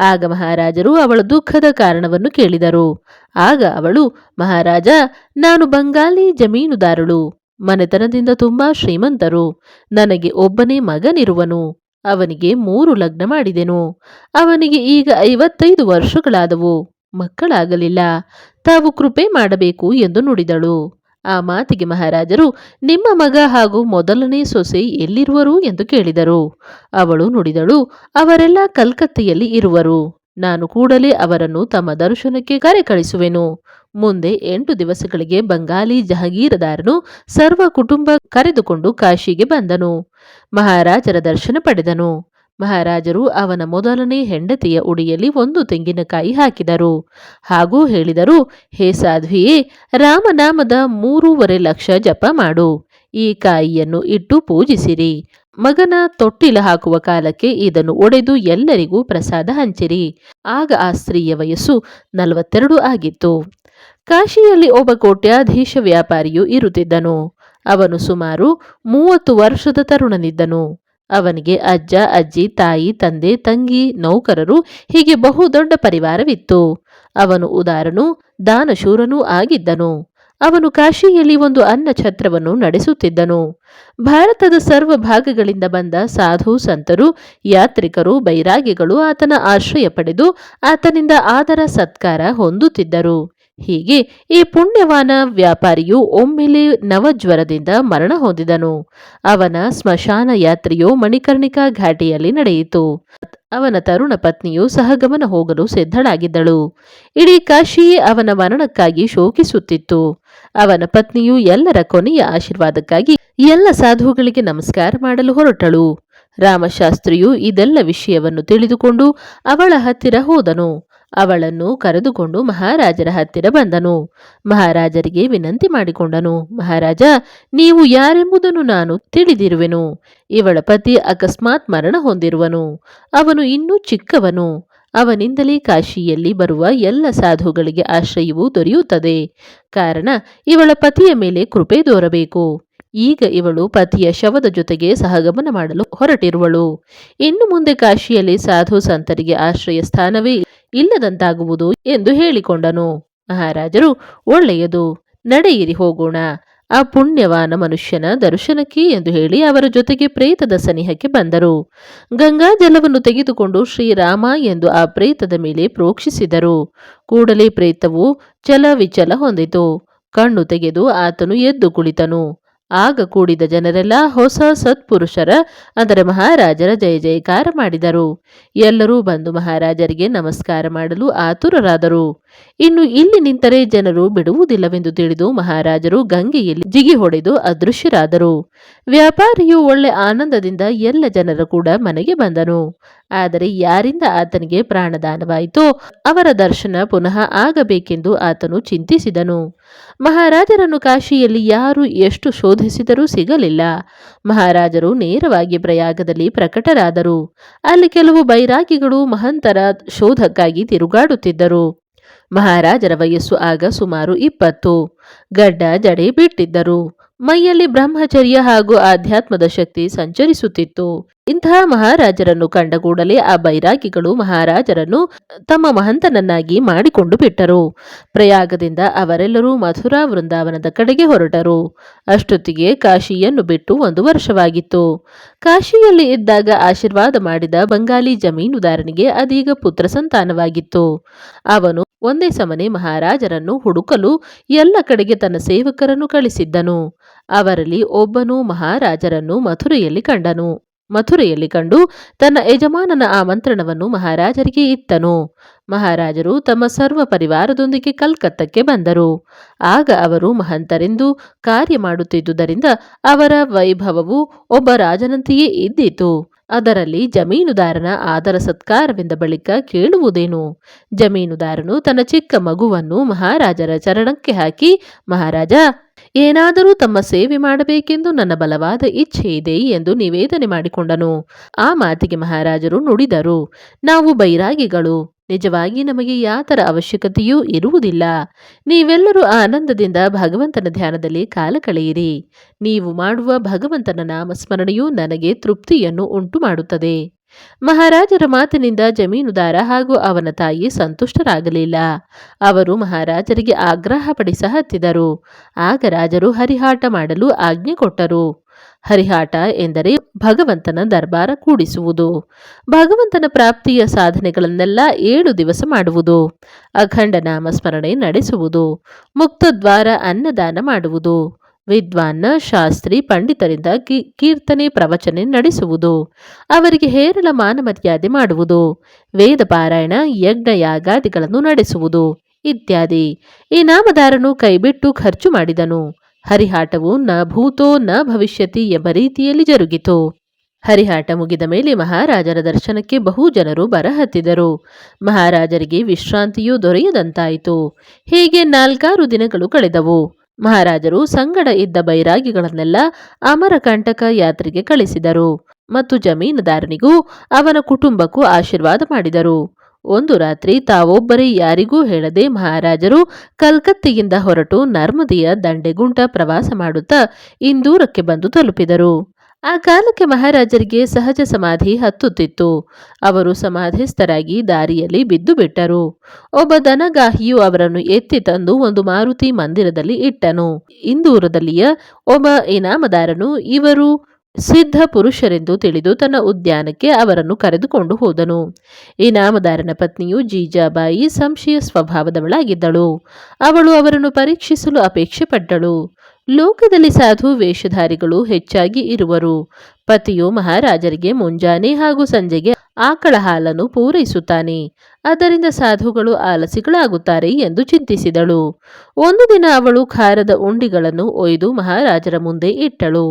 ಆಗ ಮಹಾರಾಜರು ಅವಳ ದುಃಖದ ಕಾರಣವನ್ನು ಕೇಳಿದರು. ಆಗ ಅವಳು, ಮಹಾರಾಜ, ನಾನು ಬಂಗಾಲಿ ಜಮೀನುದಾರಳು. ಮನೆತನದಿಂದ ತುಂಬಾ ಶ್ರೀಮಂತರು. ನನಗೆ ಒಬ್ಬನೇ ಮಗನಿರುವನು. ಅವನಿಗೆ ಮೂರು ಲಗ್ನ ಮಾಡಿದೆನು. ಅವನಿಗೆ ಈಗ ಐವತ್ತೈದು ವರ್ಷಗಳಾದವು. ಮಕ್ಕಳಾಗಲಿಲ್ಲ. ತಾವು ಕೃಪೆ ಮಾಡಬೇಕು ಎಂದು ನುಡಿದಳು. ಆ ಮಾತಿಗೆ ಮಹಾರಾಜರು, ನಿಮ್ಮ ಮಗ ಹಾಗೂ ಮೊದಲನೇ ಸೊಸೆ ಎಲ್ಲಿರುವರು ಎಂದು ಕೇಳಿದರು. ಅವಳು ನುಡಿದಳು, ಅವರೆಲ್ಲ ಕಲ್ಕತ್ತೆಯಲ್ಲಿ ಇರುವರು. ನಾನು ಕೂಡಲೇ ಅವರನ್ನು ತಮ್ಮ ದರ್ಶನಕ್ಕೆ ಕರೆ ಕಳಿಸುವೆನು ಮುಂದೆ ಎಂಟು ದಿವಸಗಳಿಗೆ ಬಂಗಾಲಿ ಜಹಗೀರದಾರನು ಸರ್ವ ಕುಟುಂಬ ಕರೆದುಕೊಂಡು ಕಾಶಿಗೆ ಬಂದನು. ಮಹಾರಾಜರ ದರ್ಶನ ಪಡೆದನು. ಮಹಾರಾಜರು ಅವನ ಮೊದಲನೇ ಹೆಂಡತಿಯ ಉಡಿಯಲ್ಲಿ ಒಂದು ತೆಂಗಿನಕಾಯಿ ಹಾಕಿದರು. ಹಾಗೂ ಹೇಳಿದರು, ಹೇ ಸಾಧ್ವಿಯೇ, ರಾಮನಾಮದ ಮೂರೂವರೆ ಲಕ್ಷ ಜಪ ಮಾಡು. ಈ ಕಾಯಿಯನ್ನು ಇಟ್ಟು ಪೂಜಿಸಿರಿ. ಮಗನ ತೊಟ್ಟಿಲ ಹಾಕುವ ಕಾಲಕ್ಕೆ ಇದನ್ನು ಒಡೆದು ಎಲ್ಲರಿಗೂ ಪ್ರಸಾದ ಹಂಚಿರಿ. ಆಗ ಆ ಸ್ತ್ರೀಯ ವಯಸ್ಸು ನಲವತ್ತೆರಡು ಆಗಿತ್ತು. ಕಾಶಿಯಲ್ಲಿ ಒಬ್ಬ ಕೋಟ್ಯಾಧೀಶ ವ್ಯಾಪಾರಿಯು ಇರುತ್ತಿದ್ದನು. ಅವನು ಸುಮಾರು ಮೂವತ್ತು ವರ್ಷದ ತರುಣನಿದ್ದನು. ಅವನಿಗೆ ಅಜ್ಜ, ಅಜ್ಜಿ, ತಾಯಿ, ತಂದೆ, ತಂಗಿ, ನೌಕರರು, ಹೀಗೆ ಬಹುದೊಡ್ಡ ಪರಿವಾರವಿತ್ತು. ಅವನು ಉದಾರನೂ ದಾನಶೂರನೂ ಆಗಿದ್ದನು. ಅವನು ಕಾಶಿಯಲ್ಲಿ ಒಂದು ಅನ್ನ ಛತ್ರವನ್ನು ನಡೆಸುತ್ತಿದ್ದನು. ಭಾರತದ ಸರ್ವ ಭಾಗಗಳಿಂದ ಬಂದ ಸಾಧು, ಸಂತರು, ಯಾತ್ರಿಕರು, ಬೈರಾಗಿಗಳು ಆತನ ಆಶ್ರಯ ಪಡೆದು ಆತನಿಂದ ಆದರ ಸತ್ಕಾರ ಹೊಂದುತ್ತಿದ್ದರು. ಹೀಗೆ ಈ ಪುಣ್ಯವಾನ ವ್ಯಾಪಾರಿಯು ಒಮ್ಮೆಲೆ ನವಜ್ವರದಿಂದ ಮರಣ ಹೊಂದಿದನು. ಅವನ ಸ್ಮಶಾನ ಯಾತ್ರೆಯು ಮಣಿಕರ್ಣಿಕಾ ಘಾಟಿಯಲ್ಲಿ ನಡೆಯಿತು. ಅವನ ತರುಣ ಪತ್ನಿಯು ಸಹಗಮನ ಹೋಗಲು ಸಿದ್ಧಳಾಗಿದ್ದಳು. ಇಡೀ ಕಾಶಿಯೇ ಅವನ ಮರಣಕ್ಕಾಗಿ ಶೋಕಿಸುತ್ತಿತ್ತು. ಅವನ ಪತ್ನಿಯು ಎಲ್ಲರ ಕೊನೆಯ ಆಶೀರ್ವಾದಕ್ಕಾಗಿ ಎಲ್ಲ ಸಾಧುಗಳಿಗೆ ನಮಸ್ಕಾರ ಮಾಡಲು ಹೊರಟಳು. ರಾಮಶಾಸ್ತ್ರಿಯು ಇದೆಲ್ಲ ವಿಷಯವನ್ನು ತಿಳಿದುಕೊಂಡು ಅವಳ ಹತ್ತಿರ ಹೋದನು. ಅವಳನ್ನು ಕರೆದುಕೊಂಡು ಮಹಾರಾಜರ ಹತ್ತಿರ ಬಂದನು. ಮಹಾರಾಜರಿಗೆ ವಿನಂತಿ ಮಾಡಿಕೊಂಡನು. ಮಹಾರಾಜ, ನೀವು ಯಾರೆಂಬುದನ್ನು ನಾನು ತಿಳಿದಿರುವೆನು. ಇವಳ ಪತಿ ಅಕಸ್ಮಾತ್ ಮರಣ ಹೊಂದಿರುವನು. ಅವನು ಇನ್ನೂ ಚಿಕ್ಕವನು. ಅವನಿಂದಲೇ ಕಾಶಿಯಲ್ಲಿ ಬರುವ ಎಲ್ಲ ಸಾಧುಗಳಿಗೆ ಆಶ್ರಯವು ದೊರೆಯುತ್ತದೆ. ಕಾರಣ, ಇವಳ ಪತಿಯ ಮೇಲೆ ಕೃಪೆ ತೋರಬೇಕು. ಈಗ ಇವಳು ಪತಿಯ ಶವದ ಜೊತೆಗೆ ಸಹಗಮನ ಮಾಡಲು ಹೊರಟಿರುವಳು. ಇನ್ನು ಮುಂದೆ ಕಾಶಿಯಲ್ಲಿ ಸಾಧು ಸಂತರಿಗೆ ಆಶ್ರಯ ಸ್ಥಾನವೇ ಇಲ್ಲದಂತಾಗುವುದು ಎಂದು ಹೇಳಿಕೊಂಡನು. ಮಹಾರಾಜರು, ಒಳ್ಳೆಯದು, ನಡೆಯಿರಿ ಹೋಗೋಣ. ಆ ಪುಣ್ಯವಾನ ಮನುಷ್ಯನ ದರ್ಶನಕ್ಕೆ ಎಂದು ಹೇಳಿ ಅವರ ಜೊತೆಗೆ ಪ್ರೇತದ ಸನಿಹಕ್ಕೆ ಬಂದರು. ಗಂಗಾ ಜಲವನ್ನು ತೆಗೆದುಕೊಂಡು ಶ್ರೀರಾಮ ಎಂದು ಆ ಪ್ರೇತದ ಮೇಲೆ ಪ್ರೋಕ್ಷಿಸಿದರು. ಕೂಡಲೇ ಪ್ರೇತವು ಚಲ ವಿಚಲ ಹೊಂದಿತು. ಕಣ್ಣು ತೆಗೆದು ಆತನು ಎದ್ದು ಕುಳಿತನು. ಆಗ ಕೂಡಿದ ಜನರೆಲ್ಲ ಹೊಸ ಸತ್ಪುರುಷರ, ಅಂದರೆ ಮಹಾರಾಜರ ಜಯ ಜಯಕಾರ ಮಾಡಿದರು. ಎಲ್ಲರೂ ಬಂದು ಮಹಾರಾಜರಿಗೆ ನಮಸ್ಕಾರ ಮಾಡಲು ಆತುರರಾದರು. ಇನ್ನು ಇಲ್ಲಿ ನಿಂತರೆ ಜನರು ಬಿಡುವುದಿಲ್ಲವೆಂದು ತಿಳಿದು ಮಹಾರಾಜರು ಗಂಗೆಯಲ್ಲಿ ಜಿಗಿ ಹೊಡೆದು ಅದೃಶ್ಯರಾದರು. ವ್ಯಾಪಾರಿಯು ಒಳ್ಳೆ ಆನಂದದಿಂದ ಎಲ್ಲ ಜನರು ಕೂಡ ಮನೆಗೆ ಬಂದನು. ಆದರೆ ಯಾರಿಂದ ಆತನಿಗೆ ಪ್ರಾಣದಾನವಾಯಿತೋ ಅವರ ದರ್ಶನ ಪುನಃ ಆಗಬೇಕೆಂದು ಆತನು ಚಿಂತಿಸಿದನು. ಮಹಾರಾಜರನ್ನು ಕಾಶಿಯಲ್ಲಿ ಯಾರು ಎಷ್ಟು ಶೋಧಿಸಿದರೂ ಸಿಗಲಿಲ್ಲ. ಮಹಾರಾಜರು ನೇರವಾಗಿ ಪ್ರಯಾಗದಲ್ಲಿ ಪ್ರಕಟರಾದರು. ಅಲ್ಲಿ ಕೆಲವು ಬೈರಾಗಿಗಳು ಮಹಂತರ ಶೋಧಕ್ಕಾಗಿ ತಿರುಗಾಡುತ್ತಿದ್ದರು. ಮಹಾರಾಜರ ವಯಸ್ಸು ಆಗ ಸುಮಾರು ಇಪ್ಪತ್ತು. ಗಡ್ಡ ಜಡೆ ಬಿಟ್ಟಿದ್ದರು. ಮೈಯಲ್ಲಿ ಬ್ರಹ್ಮಚರ್ಯ ಹಾಗೂ ಆಧ್ಯಾತ್ಮದ ಶಕ್ತಿ ಸಂಚರಿಸುತ್ತಿತ್ತು. ಇಂತಹ ಮಹಾರಾಜರನ್ನು ಕಂಡ ಕೂಡಲೇ ಆ ಬೈರಾಗಿಗಳು ಮಹಾರಾಜರನ್ನು ತಮ್ಮ ಮಹಂತನನ್ನಾಗಿ ಮಾಡಿಕೊಂಡು ಬಿಟ್ಟರು. ಪ್ರಯಾಗದಿಂದ ಅವರೆಲ್ಲರೂ ಮಥುರಾ ವೃಂದಾವನದ ಕಡೆಗೆ ಹೊರಟರು. ಅಷ್ಟೊತ್ತಿಗೆ ಕಾಶಿಯನ್ನು ಬಿಟ್ಟು ಒಂದು ವರ್ಷವಾಗಿತ್ತು. ಕಾಶಿಯಲ್ಲಿ ಇದ್ದಾಗ ಆಶೀರ್ವಾದ ಮಾಡಿದ ಬಂಗಾಲಿ ಜಮೀನುದಾರನಿಗೆ ಅದೀಗ ಪುತ್ರ ಸಂತಾನವಾಗಿತ್ತು. ಅವನು ಒಂದೇ ಸಮನೆ ಮಹಾರಾಜರನ್ನು ಹುಡುಕಲು ಎಲ್ಲ ಕಡೆಗೆ ತನ್ನ ಸೇವಕರನ್ನು ಕಳಿಸಿದ್ದನು. ಅವರಲ್ಲಿ ಒಬ್ಬನು ಮಹಾರಾಜರನ್ನು ಮಥುರೆಯಲ್ಲಿ ಕಂಡನು. ಮಥುರೆಯಲ್ಲಿ ಕಂಡು ತನ್ನ ಯಜಮಾನನ ಆಮಂತ್ರಣವನ್ನು ಮಹಾರಾಜರಿಗೆ ಇತ್ತನು. ಮಹಾರಾಜರು ತಮ್ಮ ಸರ್ವ ಪರಿವಾರದೊಂದಿಗೆ ಕಲ್ಕತ್ತಕ್ಕೆ ಬಂದರು. ಆಗ ಅವರು ಮಹಂತರೆಂದು ಕಾರ್ಯ ಮಾಡುತ್ತಿದ್ದುದರಿಂದ ಅವರ ವೈಭವವು ಒಬ್ಬ ರಾಜನಂತೆಯೇ ಇದ್ದಿತು. ಅದರಲ್ಲಿ ಜಮೀನುದಾರನ ಆದರ ಸತ್ಕಾರವೆಂದ ಬಳಿಕ ಕೇಳುವುದೇನು? ಜಮೀನುದಾರನು ತನ್ನ ಚಿಕ್ಕ ಮಗುವನ್ನು ಮಹಾರಾಜರ ಚರಣಕ್ಕೆ ಹಾಕಿ, ಮಹಾರಾಜ, ಏನಾದರೂ ತಮ್ಮ ಸೇವೆ ಮಾಡಬೇಕೆಂದು ನನ್ನ ಬಲವಾದ ಇಚ್ಛೆ ಇದೆ ಎಂದು ನಿವೇದನೆ ಮಾಡಿಕೊಂಡನು. ಆ ಮಾತಿಗೆ ಮಹಾರಾಜರು ನುಡಿದರು. ನಾವು ಬೈರಾಗಿಗಳು. ನಿಜವಾಗಿ ನಮಗೆ ಯಾತರ ಅವಶ್ಯಕತೆಯೂ ಇರುವುದಿಲ್ಲ. ನೀವೆಲ್ಲರೂ ಆನಂದದಿಂದ ಭಗವಂತನ ಧ್ಯಾನದಲ್ಲಿ ಕಾಲ ಕಳೆಯಿರಿ. ನೀವು ಮಾಡುವ ಭಗವಂತನ ನಾಮಸ್ಮರಣೆಯು ನನಗೆ ತೃಪ್ತಿಯನ್ನು ಉಂಟು ಮಾಡುತ್ತದೆ ಮಹಾರಾಜರ ಮಾತಿನಿಂದ ಜಮೀನುದಾರ ಹಾಗೂ ಅವನ ತಾಯಿ ಸಂತುಷ್ಟರಾಗಲಿಲ್ಲ. ಅವರು ಮಹಾರಾಜರಿಗೆ ಆಗ್ರಹ ಪಡಿಸ ಹತ್ತಿದರು. ಆಗ ರಾಜರು ಹರಿಹಾಟ ಮಾಡಲು ಆಜ್ಞೆ ಕೊಟ್ಟರು. ಹರಿಹಾಟ ಎಂದರೆ ಭಗವಂತನ ದರ್ಬಾರ ಕೂಡಿಸುವುದು. ಭಗವಂತನ ಪ್ರಾಪ್ತಿಯ ಸಾಧನೆಗಳನ್ನೆಲ್ಲ ಏಳು ದಿವಸ ಮಾಡುವುದು. ಅಖಂಡ ನಾಮಸ್ಮರಣೆ ನಡೆಸುವುದು. ಮುಕ್ತದ್ವಾರ ಅನ್ನದಾನ ಮಾಡುವುದು. ವಿದ್ವಾನ್ನ ಶಾಸ್ತ್ರಿ ಪಂಡಿತರಿಂದ ಕೀರ್ತನೆ ಪ್ರವಚನೆ ನಡೆಸುವುದು. ಅವರಿಗೆ ಹೇರಳ ಮಾನ ಮರ್ಯಾದೆ ಮಾಡುವುದು. ವೇದ ಪಾರಾಯಣ ಯಜ್ಞ ಯಾಗಾದಿಗಳನ್ನು ನಡೆಸುವುದು ಇತ್ಯಾದಿ. ಈ ನಾಮದಾರನು ಕೈಬಿಟ್ಟು ಖರ್ಚು ಮಾಡಿದನು. ಹರಿಹಾಟವು ನ ಭೂತೋ ನ ಭವಿಷ್ಯತಿ ಎಂಬ ರೀತಿಯಲ್ಲಿ ಜರುಗಿತು. ಹರಿಹಾಟ ಮುಗಿದ ಮೇಲೆ ಮಹಾರಾಜರ ದರ್ಶನಕ್ಕೆ ಬಹು ಜನರು ಬರಹತ್ತಿದರು. ಮಹಾರಾಜರಿಗೆ ವಿಶ್ರಾಂತಿಯೂ ದೊರೆಯದಂತಾಯಿತು. ಹೀಗೆ ನಾಲ್ಕಾರು ದಿನಗಳು ಕಳೆದವು. ಮಹಾರಾಜರು ಸಂಗಡ ಇದ್ದ ಬೈರಾಗಿಗಳನ್ನೆಲ್ಲ ಅಮರಕಂಟಕ ಯಾತ್ರೆಗೆ ಕಳಿಸಿದರು ಮತ್ತು ಜಮೀನುದಾರನಿಗೂ ಅವನ ಕುಟುಂಬಕ್ಕೂ ಆಶೀರ್ವಾದ ಮಾಡಿದರು. ಒಂದು ರಾತ್ರಿ ತಾವೊಬ್ಬರೇ ಯಾರಿಗೂ ಹೇಳದೆ ಮಹಾರಾಜರು ಕಲ್ಕತ್ತೆಯಿಂದ ಹೊರಟು ನರ್ಮದೆಯ ದಂಡೆಗುಂಟ ಪ್ರವಾಸ ಮಾಡುತ್ತಾ ಇಂದೂರಕ್ಕೆ ಬಂದು ತಲುಪಿದರು. ಆ ಕಾಲಕ್ಕೆ ಮಹಾರಾಜರಿಗೆ ಸಹಜ ಸಮಾಧಿ ಹತ್ತುತ್ತಿತ್ತು. ಅವರು ಸಮಾಧಿಸ್ಥರಾಗಿ ದಾರಿಯಲ್ಲಿ ಬಿದ್ದು ಬಿಟ್ಟರು. ಒಬ್ಬ ದನಗಾಹಿಯು ಅವರನ್ನು ಎತ್ತಿ ತಂದು ಒಂದು ಮಾರುತಿ ಮಂದಿರದಲ್ಲಿ ಇಟ್ಟನು. ಇಂದೂರದಲ್ಲಿಯ ಒಬ್ಬ ಇನಾಮದಾರನು ಇವರು ಸಿದ್ಧ ಪುರುಷರೆಂದು ತಿಳಿದು ತನ್ನ ಉದ್ಯಾನಕ್ಕೆ ಅವರನ್ನು ಕರೆದುಕೊಂಡು ಹೋದನು. ಇನಾಮದಾರನ ಪತ್ನಿಯು ಜೀಜಾಬಾಯಿ ಸಂಶಯ ಸ್ವಭಾವದವಳಾಗಿದ್ದಳು. ಅವಳು ಅವರನ್ನು ಪರೀಕ್ಷಿಸಲು ಅಪೇಕ್ಷೆ ಪಟ್ಟಳು. ಲೋಕದಲ್ಲಿ ಸಾಧು ವೇಷಧಾರಿಗಳು ಹೆಚ್ಚಾಗಿ ಇರುವರು. ಪತಿಯು ಮಹಾರಾಜರಿಗೆ ಮುಂಜಾನೆ ಹಾಗೂ ಸಂಜೆಗೆ ಆಕಳ ಹಾಲನ್ನು ಪೂರೈಸುತ್ತಾನೆ. ಅದರಿಂದ ಸಾಧುಗಳು ಆಲಸಿಗಳಾಗುತ್ತಾರೆ ಎಂದು ಚಿಂತಿಸಿದಳು. ಒಂದು ದಿನ ಅವಳು ಖಾರದ ಉಂಡಿಗಳನ್ನು ಒಯ್ದು ಮಹಾರಾಜರ ಮುಂದೆ ಇಟ್ಟಳು.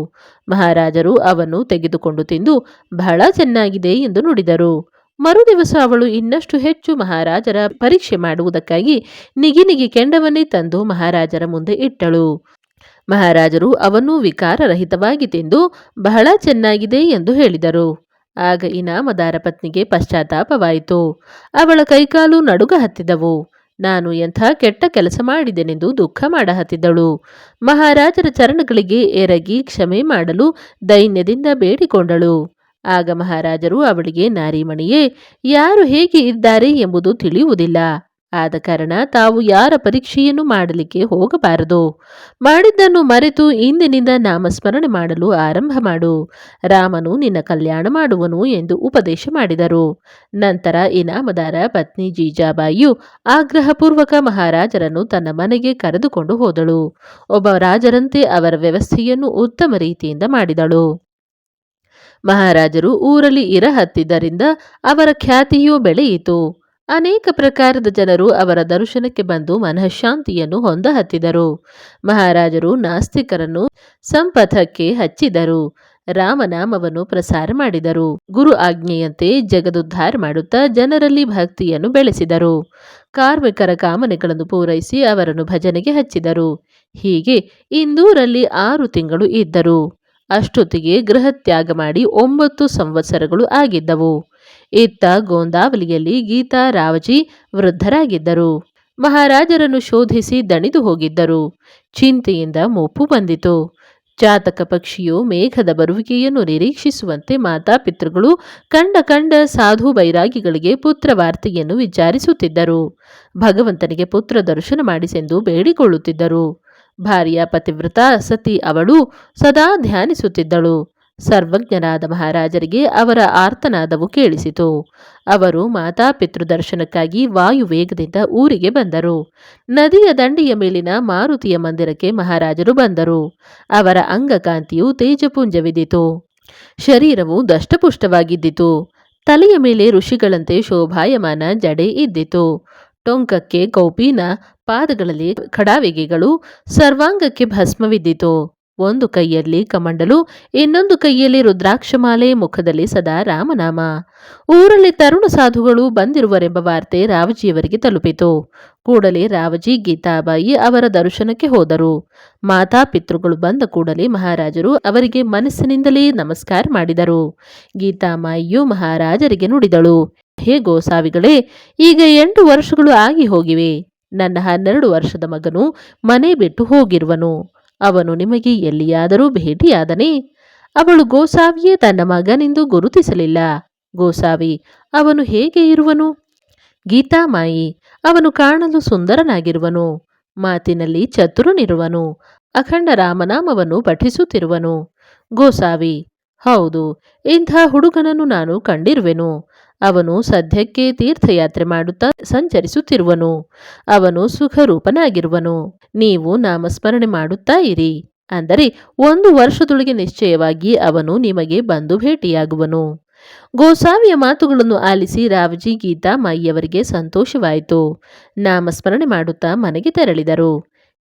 ಮಹಾರಾಜರು ಅವನ್ನು ತೆಗೆದುಕೊಂಡು ತಿಂದು ಬಹಳ ಚೆನ್ನಾಗಿದೆ ಎಂದು ನುಡಿದರು. ಮರುದಿವಸ ಅವಳು ಇನ್ನಷ್ಟು ಹೆಚ್ಚು ಮಹಾರಾಜರ ಪರೀಕ್ಷೆ ಮಾಡುವುದಕ್ಕಾಗಿ ನಿಗಿ ಕೆಂಡವನ್ನೇ ತಂದು ಮಹಾರಾಜರ ಮುಂದೆ ಇಟ್ಟಳು. ಮಹಾರಾಜರು ಅವನ್ನು ವಿಕಾರರಹಿತವಾಗಿ ತಿಂದು ಬಹಳ ಚೆನ್ನಾಗಿದೆ ಎಂದು ಹೇಳಿದರು. ಆಗ ಇನಾಮದಾರ ಪತ್ನಿಗೆ ಪಶ್ಚಾತ್ತಾಪವಾಯಿತು. ಅವಳ ಕೈಕಾಲು ನಡುಗ ಹತ್ತಿದವು. ನಾನು ಎಂಥ ಕೆಟ್ಟ ಕೆಲಸ ಮಾಡಿದೆನೆಂದು ದುಃಖ ಮಾಡಹತ್ತಿದ್ದಳು. ಮಹಾರಾಜರ ಚರಣಗಳಿಗೆ ಎರಗಿ ಕ್ಷಮೆ ಮಾಡಲು ದೈನ್ಯದಿಂದ ಬೇಡಿಕೊಂಡಳು. ಆಗ ಮಹಾರಾಜರು ಅವಳಿಗೆ ನಾರಿಮಣಿಯೇ, ಯಾರು ಹೇಗೆ ಇದ್ದಾರೆ ಎಂಬುದು ತಿಳಿಯುವುದಿಲ್ಲ. ಆದ ಕಾರಣ ತಾವು ಯಾರ ಪರೀಕ್ಷೆಯನ್ನು ಮಾಡಲಿಕ್ಕೆ ಹೋಗಬಾರದು. ಮಾಡಿದ್ದನ್ನು ಮರೆತು ಇಂದಿನಿಂದ ನಾಮಸ್ಮರಣೆ ಮಾಡಲು ಆರಂಭ ಮಾಡು. ರಾಮನು ನಿನ್ನ ಕಲ್ಯಾಣ ಮಾಡುವನು ಎಂದು ಉಪದೇಶ ಮಾಡಿದರು. ನಂತರ ಇನಾಮದಾರ ಪತ್ನಿ ಜೀಜಾಬಾಯಿಯು ಆಗ್ರಹಪೂರ್ವಕ ಮಹಾರಾಜರನ್ನು ತನ್ನ ಮನೆಗೆ ಕರೆದುಕೊಂಡು ಹೋದಳು. ಒಬ್ಬ ರಾಜರಂತೆ ಅವರ ವ್ಯವಸ್ಥೆಯನ್ನು ಉತ್ತಮ ರೀತಿಯಿಂದ ಮಾಡಿದಳು. ಮಹಾರಾಜರು ಊರಲ್ಲಿ ಇರಹತ್ತಿದ್ದರಿಂದ ಅವರ ಖ್ಯಾತಿಯೂ ಬೆಳೆಯಿತು. ಅನೇಕ ಪ್ರಕಾರದ ಜನರು ಅವರ ದರ್ಶನಕ್ಕೆ ಬಂದು ಮನಃಶಾಂತಿಯನ್ನು ಹೊಂದಹತ್ತಿದರು. ಮಹಾರಾಜರು ನಾಸ್ತಿಕರನ್ನು ಸಂಪಥಕ್ಕೆ ಹಚ್ಚಿದರು. ರಾಮನಾಮವನ್ನು ಪ್ರಸಾರ ಮಾಡಿದರು. ಗುರು ಆಜ್ಞೆಯಂತೆ ಜಗದುದ್ಧಾರ ಮಾಡುತ್ತಾ ಜನರಲ್ಲಿ ಭಕ್ತಿಯನ್ನು ಬೆಳೆಸಿದರು. ಕಾರ್ಮಿಕರ ಕಾಮನೆಗಳನ್ನು ಪೂರೈಸಿ ಅವರನ್ನು ಭಜನೆಗೆ ಹಚ್ಚಿದರು. ಹೀಗೆ ಇಂದೂರಲ್ಲಿ ಆರು ತಿಂಗಳು ಇದ್ದರು. ಅಷ್ಟೊತ್ತಿಗೆ ಗೃಹತ್ಯಾಗ ಮಾಡಿ ಒಂಬತ್ತು ಸಂವತ್ಸರಗಳು ಆಗಿದ್ದವು. ಇತ್ತ ಗೋಂದಾವಲಿಯಲ್ಲಿ ಗೀತಾ ರಾವಜಿ ವೃದ್ಧರಾಗಿದ್ದರು. ಮಹಾರಾಜರನ್ನು ಶೋಧಿಸಿ ದಣಿದು ಹೋಗಿದ್ದರು. ಚಿಂತೆಯಿಂದ ಮೋಪು ಬಂದಿತು. ಜಾತಕ ಪಕ್ಷಿಯು ಮೇಘದ ಬರುವಿಕೆಯನ್ನು ನಿರೀಕ್ಷಿಸುವಂತೆ ಮಾತಾಪಿತೃಗಳು ಕಂಡ ಕಂಡ ಸಾಧು ಬೈರಾಗಿಗಳಿಗೆ ಪುತ್ರ ವಾರ್ತೆಯನ್ನು ವಿಚಾರಿಸುತ್ತಿದ್ದರು. ಭಗವಂತನಿಗೆ ಪುತ್ರ ದರ್ಶನ ಮಾಡಿಸೆಂದು ಬೇಡಿಕೊಳ್ಳುತ್ತಿದ್ದರು. ಭಾರ್ಯ ಪತಿವ್ರತ ಸತಿ ಅವಳು ಸದಾ ಧ್ಯಾನಿಸುತ್ತಿದ್ದಳು. ಸರ್ವಜ್ಞನಾದ ಮಹಾರಾಜರಿಗೆ ಅವರ ಆರ್ತನಾದವು ಕೇಳಿಸಿತು. ಅವರು ಮಾತಾಪಿತೃ ದರ್ಶನಕ್ಕಾಗಿ ವಾಯುವೇಗದಿಂದ ಊರಿಗೆ ಬಂದರು. ನದಿಯ ದಂಡೆಯ ಮೇಲಿನ ಮಾರುತಿಯ ಮಂದಿರಕ್ಕೆ ಮಹಾರಾಜರು ಬಂದರು. ಅವರ ಅಂಗಕಾಂತಿಯು ತೇಜಪುಂಜವಿದಿತು ಶರೀರವು ದಷ್ಟಪುಷ್ಟವಾಗಿದ್ದಿತು. ತಲೆಯ ಮೇಲೆ ಋಷಿಗಳಂತೆ ಶೋಭಾಯಮಾನ ಜಡೆ ಇದ್ದಿತು. ಟೊಂಕಕ್ಕೆ ಕೌಪೀನ ಪಾದಗಳಲ್ಲಿ ಖಡಾವಿಗೆಗಳು ಸರ್ವಾಂಗಕ್ಕೆ ಭಸ್ಮವಿದ್ದಿತು. ಒಂದು ಕೈಯಲ್ಲಿ ಕಮಂಡಲು, ಇನ್ನೊಂದು ಕೈಯಲ್ಲಿ ರುದ್ರಾಕ್ಷಮಾಲೆ ಮುಖದಲ್ಲಿ ಸದಾ ರಾಮನಾಮ. ಊರಲ್ಲಿ ತರುಣ ಸಾಧುಗಳು ಬಂದಿರುವರೆಂಬ ವಾರ್ತೆ ರಾವಜಿಯವರಿಗೆ ತಲುಪಿತು. ಕೂಡಲೇ ರಾವಜಿ, ಗೀತಾಬಾಯಿ ಅವರ ದರ್ಶನಕ್ಕೆ ಹೋದರು. ಮಾತಾಪಿತೃಗಳು ಬಂದ ಕೂಡಲೇ ಮಹಾರಾಜರು ಅವರಿಗೆ ಮನಸ್ಸಿನಿಂದಲೇ ನಮಸ್ಕಾರ ಮಾಡಿದರು. ಗೀತಾಮಾಯಿಯು ಮಹಾರಾಜರಿಗೆ ನುಡಿದಳು. ಹೇ ಗೋಸಾವಿಗಳೇ, ಈಗ ಎಂಟು ವರ್ಷಗಳು ಆಗಿ ಹೋಗಿವೆ. ನನ್ನ ಹನ್ನೆರಡು ವರ್ಷದ ಮಗನು ಮನೆ ಬಿಟ್ಟು ಹೋಗಿರುವನು. ಅವನು ನಿಮಗೆ ಎಲ್ಲಿಯಾದರೂ ಭೇಟಿಯಾದನೆ. ಅವಳು ಗೋಸಾವಿಯೇ ತನ್ನ ಮಗನೆಂದು ಗುರುತಿಸಲಿಲ್ಲ. ಗೋಸಾವಿ, ಅವನು ಹೇಗೆ ಇರುವನು? ಗೀತಾಮಾಯಿ ಅವನು ಕಾಣಲು ಸುಂದರನಾಗಿರುವನು. ಮಾತಿನಲ್ಲಿ ಚತುರನಿರುವನು ಅಖಂಡ ರಾಮನಾಮವನ್ನು ಪಠಿಸುತ್ತಿರುವನು. ಗೋಸಾವಿ, ಹೌದು, ಇಂಥ ಹುಡುಗನನ್ನು ನಾನು ಕಂಡಿರುವೆನು. ಅವನು ಸದ್ಯಕ್ಕೆ ತೀರ್ಥಯಾತ್ರೆ ಮಾಡುತ್ತಾ ಸಂಚರಿಸುತ್ತಿರುವನು. ಅವನು ಸುಖರೂಪನಾಗಿರುವನು. ನೀವು ನಾಮಸ್ಮರಣೆ ಮಾಡುತ್ತಾ ಇರಿ. ಅಂದರೆ ಒಂದು ವರ್ಷದೊಳಗೆ ನಿಶ್ಚಯವಾಗಿ ಅವನು ನಿಮಗೆ ಬಂದು ಭೇಟಿಯಾಗುವನು. ಗೋಸಾವಿಯ ಮಾತುಗಳನ್ನು ಆಲಿಸಿ ರಾವಜಿ ಗೀತಾ ಮಾಯಿಯವರಿಗೆ ಸಂತೋಷವಾಯಿತು. ನಾಮಸ್ಮರಣೆ ಮಾಡುತ್ತಾ ಮನೆಗೆ ತೆರಳಿದರು.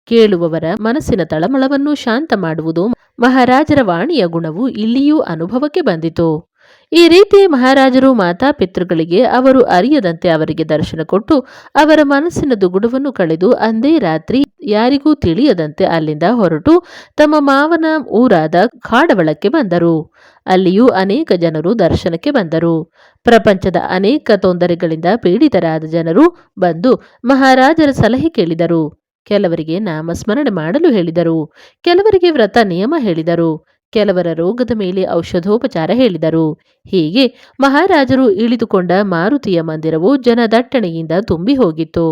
ಕೇಳುವವರ ಮನಸ್ಸಿನ ತಳಮಳವನ್ನು ಶಾಂತ ಮಾಡುವುದು ಮಹಾರಾಜರ ವಾಣಿಯ ಗುಣವು ಇಲ್ಲಿಯೂ ಅನುಭವಕ್ಕೆ ಬಂದಿತು. ಈ ರೀತಿ ಮಹಾರಾಜರು ಮಾತಾಪಿತೃಗಳಿಗೆ ಅವರು ಅರಿಯದಂತೆ ಅವರಿಗೆ ದರ್ಶನ ಕೊಟ್ಟು ಅವರ ಮನಸ್ಸಿನ ದುಗುಡವನ್ನು ಕಳೆದು ಅಂದೇ ರಾತ್ರಿ ಯಾರಿಗೂ ತಿಳಿಯದಂತೆ ಅಲ್ಲಿಂದ ಹೊರಟು ತಮ್ಮ ಮಾವನ ಊರಾದ ಕಾಡವಳಕ್ಕೆ ಬಂದರು. ಅಲ್ಲಿಯೂ ಅನೇಕ ಜನರು ದರ್ಶನಕ್ಕೆ ಬಂದರು. ಪ್ರಪಂಚದ ಅನೇಕ ತೊಂದರೆಗಳಿಂದ ಪೀಡಿತರಾದ ಜನರು ಬಂದು ಮಹಾರಾಜರ ಸಲಹೆ ಕೇಳಿದರು. ಕೆಲವರಿಗೆ ನಾಮಸ್ಮರಣೆ ಮಾಡಲು ಹೇಳಿದರು. ಕೆಲವರಿಗೆ ವ್ರತ ನಿಯಮ ಹೇಳಿದರು. ಕೆಲವರ ರೋಗದ ಮೇಲೆ ಔಷಧೋಪಚಾರ ಹೇಳಿದರು. ಹೀಗೆ ಮಹಾರಾಜರು ಇಳಿದುಕೊಂಡ ಮಾರುತಿಯ ಮಂದಿರವು ಜನದಟ್ಟಣೆಯಿಂದ ತುಂಬಿ ಹೋಗಿತ್ತು.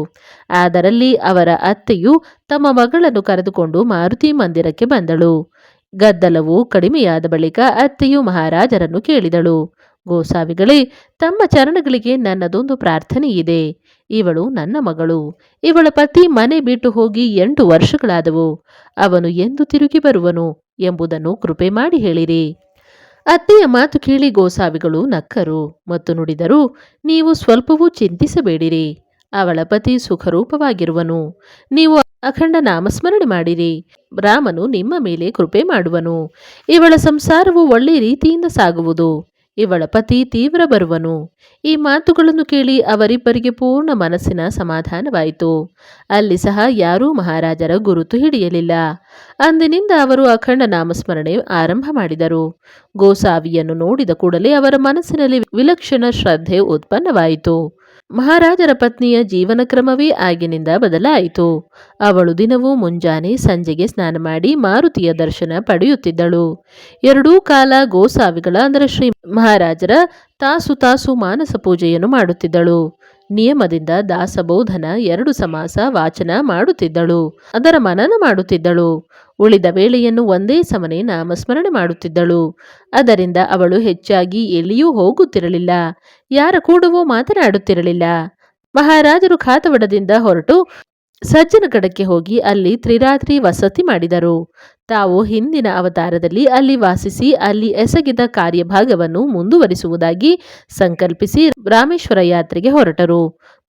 ಅದರಲ್ಲಿ ಅವರ ಅತ್ತೆಯು ತಮ್ಮ ಮಗಳನ್ನು ಕರೆದುಕೊಂಡು ಮಾರುತಿ ಮಂದಿರಕ್ಕೆ ಬಂದಳು. ಗದ್ದಲವು ಕಡಿಮೆಯಾದ ಬಳಿಕ ಅತ್ತೆಯು ಮಹಾರಾಜರನ್ನು ಕೇಳಿದಳು. ಗೋಸಾವಿಗಳೇ ತಮ್ಮ ಚರಣಗಳಿಗೆ ನನ್ನದೊಂದು ಪ್ರಾರ್ಥನೆ ಇದೆ ಇವಳು ನನ್ನ ಮಗಳು. ಇವಳ ಪತಿ ಮನೆ ಬಿಟ್ಟು ಹೋಗಿ ಎಂಟು ವರ್ಷಗಳಾದವು. ಅವನು ಎಂದು ತಿರುಗಿ ಬರುವನು. ಎಂಬುದನ್ನು ಕೃಪೆ ಮಾಡಿ ಹೇಳಿರಿ. ಅತ್ತೆಯ ಮಾತು ಕೇಳಿ ಗೋಸಾವಿಗಳು ನಕ್ಕರು ಮತ್ತು ನುಡಿದರು, ನೀವು ಸ್ವಲ್ಪವೂ ಚಿಂತಿಸಬೇಡಿರಿ. ಅವಳ ಪತಿ ಸುಖರೂಪವಾಗಿರುವನು. ನೀವು ಅಖಂಡ ನಾಮಸ್ಮರಣೆ ಮಾಡಿರಿ. ರಾಮನು ನಿಮ್ಮ ಮೇಲೆ ಕೃಪೆ ಮಾಡುವನು. ಇವಳ ಸಂಸಾರವು ಒಳ್ಳೆ ರೀತಿಯಿಂದ ಸಾಗುವುದು. ಇವಳ ಪತಿ ತೀವ್ರ ಬರುವನು. ಈ ಮಾತುಗಳನ್ನು ಕೇಳಿ ಅವರಿಬ್ಬರಿಗೆ ಪೂರ್ಣ ಮನಸ್ಸಿನ ಸಮಾಧಾನವಾಯಿತು. ಅಲ್ಲಿ ಸಹ ಯಾರೂ ಮಹಾರಾಜರ ಗುರುತು ಹಿಡಿಯಲಿಲ್ಲ. ಅಂದಿನಿಂದ ಅವರು ಅಖಂಡ ನಾಮಸ್ಮರಣೆ ಆರಂಭ ಮಾಡಿದರು. ಗೋಸಾವಿಯನ್ನು ನೋಡಿದ ಕೂಡಲೇ ಅವರ ಮನಸ್ಸಿನಲ್ಲಿ ವಿಲಕ್ಷಣ ಶ್ರದ್ಧೆ ಉತ್ಪನ್ನವಾಯಿತು. ಮಹಾರಾಜರ ಪತ್ನಿಯ ಜೀವನ ಕ್ರಮವೇ ಆಗಿನಿಂದ ಬದಲಾಯಿತು. ಅವಳು ದಿನವೂ ಮುಂಜಾನೆ ಸಂಜೆಗೆ ಸ್ನಾನ ಮಾಡಿ ಮಾರುತಿಯ ದರ್ಶನ ಪಡೆಯುತ್ತಿದ್ದಳು. ಎರಡೂ ಕಾಲ ಗೋಸಾವಿಗಳ, ಅಂದರೆ ಶ್ರೀ ಮಹಾರಾಜರ ತಾಸು ತಾಸು ಮಾನಸ ಪೂಜೆಯನ್ನು ಮಾಡುತ್ತಿದ್ದಳು. ನಿಯಮದಿಂದ ದಾಸಬೋಧನ ಎರಡು ಸಮಾಸ ವಾಚನ ಮಾಡುತ್ತಿದ್ದಳು. ಅದರ ಮನನ ಮಾಡುತ್ತಿದ್ದಳು. ಉಳಿದ ವೇಳೆಯನ್ನು ಒಂದೇ ಸಮನೆ ನಾಮಸ್ಮರಣೆ ಮಾಡುತ್ತಿದ್ದಳು. ಅದರಿಂದ ಅವಳು ಹೆಚ್ಚಾಗಿ ಎಲ್ಲಿಯೂ ಹೋಗುತ್ತಿರಲಿಲ್ಲ. ಯಾರ ಕೂಡವೂ ಮಾತನಾಡುತ್ತಿರಲಿಲ್ಲ. ಮಹಾರಾಜರು ಖಾತವಡದಿಂದ ಹೊರಟು ಸಜ್ಜನಗಡಕ್ಕೆ ಹೋಗಿ ಅಲ್ಲಿ ತ್ರಿರಾತ್ರಿ ವಸತಿ ಮಾಡಿದರು. ತಾವು ಹಿಂದಿನ ಅವತಾರದಲ್ಲಿ ಅಲ್ಲಿ ವಾಸಿಸಿ ಅಲ್ಲಿ ಎಸಗಿದ ಕಾರ್ಯಭಾಗವನ್ನು ಮುಂದುವರಿಸುವುದಾಗಿ ಸಂಕಲ್ಪಿಸಿ ರಾಮೇಶ್ವರ ಯಾತ್ರೆಗೆ ಹೊರಟರು.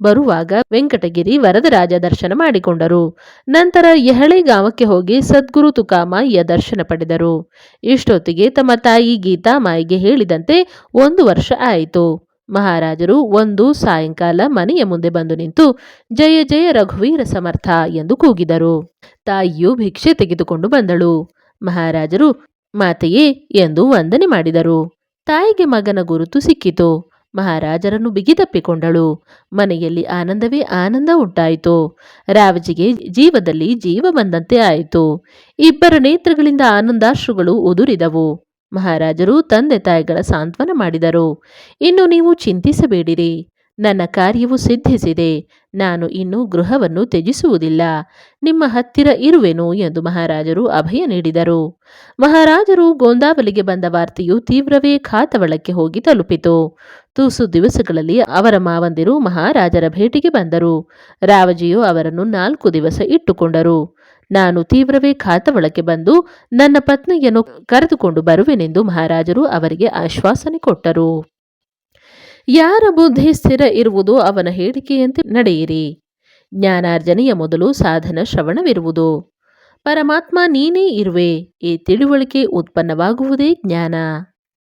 ಬರುವಾಗ ವೆಂಕಟಗಿರಿ ವರದರಾಜ ದರ್ಶನ ಮಾಡಿಕೊಂಡರು. ನಂತರ ಯಹಳೆ ಗ್ರಾಮಕ್ಕೆ ಹೋಗಿ ಸದ್ಗುರು ತುಕಾಮಾಯಿಯ ದರ್ಶನ ಪಡೆದರು. ಇಷ್ಟೊತ್ತಿಗೆ ತಮ್ಮ ತಾಯಿ ಗೀತಾಮಾಯಿಗೆ ಹೇಳಿದಂತೆ ಒಂದು ವರ್ಷ ಆಯಿತು. ಮಹಾರಾಜರು ಒಂದು ಸಾಯಂಕಾಲ ಮನೆಯ ಮುಂದೆ ಬಂದು ನಿಂತು, ಜಯ ಜಯ ರಘುವೀರ ಸಮರ್ಥ ಎಂದು ಕೂಗಿದರು. ತಾಯಿಯು ಭಿಕ್ಷೆ ತೆಗೆದುಕೊಂಡು ಬಂದಳು. ಮಹಾರಾಜರು, ಮಾತೆಯೇ ಎಂದು ವಂದನೆ ಮಾಡಿದರು. ತಾಯಿಗೆ ಮಗನ ಗುರುತು ಸಿಕ್ಕಿತು. ಮಹಾರಾಜರನ್ನು ಬಿಗಿದಪ್ಪಿಕೊಂಡಳು ಮನೆಯಲ್ಲಿ ಆನಂದವೇ ಆನಂದ ಉಂಟಾಯಿತು. ರಾವಜಿಗೆ ಜೀವದಲ್ಲಿ ಜೀವ ಬಂದಂತೆ ಆಯಿತು. ಇಬ್ಬರ ನೇತ್ರಗಳಿಂದ ಆನಂದಾಶ್ರುಗಳು ಉದುರಿದವು. ಮಹಾರಾಜರು ತಂದೆ ತಾಯಿಗಳ ಸಾಂತ್ವನ ಮಾಡಿದರು. ಇನ್ನು ನೀವು ಚಿಂತಿಸಬೇಡಿರಿ. ನನ್ನ ಕಾರ್ಯವು ಸಿದ್ಧಿಸಿದೆ. ನಾನು ಇನ್ನು ಗೃಹವನ್ನು ತ್ಯಜಿಸುವುದಿಲ್ಲ. ನಿಮ್ಮ ಹತ್ತಿರ ಇರುವೆನು ಎಂದು ಮಹಾರಾಜರು ಅಭಯ ನೀಡಿದರು. ಮಹಾರಾಜರು ಗೋಂದಾವಲಿಗೆ ಬಂದ ವಾರ್ತೆಯು ತೀವ್ರವೇ ಖಾತವಳಕ್ಕೆ ಹೋಗಿ ತಲುಪಿತು. ತುಸು ದಿವಸಗಳಲ್ಲಿ ಅವರ ಮಾವಂದಿರು ಮಹಾರಾಜರ ಭೇಟಿಗೆ ಬಂದರು. ರಾವಜಿಯು ಅವರನ್ನು ನಾಲ್ಕು ದಿವಸ ಇಟ್ಟುಕೊಂಡರು. ನಾನು ತೀವ್ರವೇ ಖಾತವಳಕ್ಕೆ ಬಂದು ನನ್ನ ಪತ್ನಿಯನ್ನು ಕರೆದುಕೊಂಡು ಬರುವೆನೆಂದು ಮಹಾರಾಜರು ಅವರಿಗೆ ಆಶ್ವಾಸನೆ ಕೊಟ್ಟರು. ಯಾರ ಬುದ್ಧಿ ಸ್ಥಿರ ಇರುವುದು ಅವನ ಹೇಳಿಕೆಯಂತೆ ನಡೆಯಿರಿ. ಜ್ಞಾನಾರ್ಜನೆಯ ಮೊದಲು ಸಾಧನ ಶ್ರವಣವಿರುವುದು. ಪರಮಾತ್ಮ ನೀನೇ ಇರುವೆ, ಈ ತಿಳುವಳಿಕೆ ಉತ್ಪನ್ನವಾಗುವುದೇ ಜ್ಞಾನ.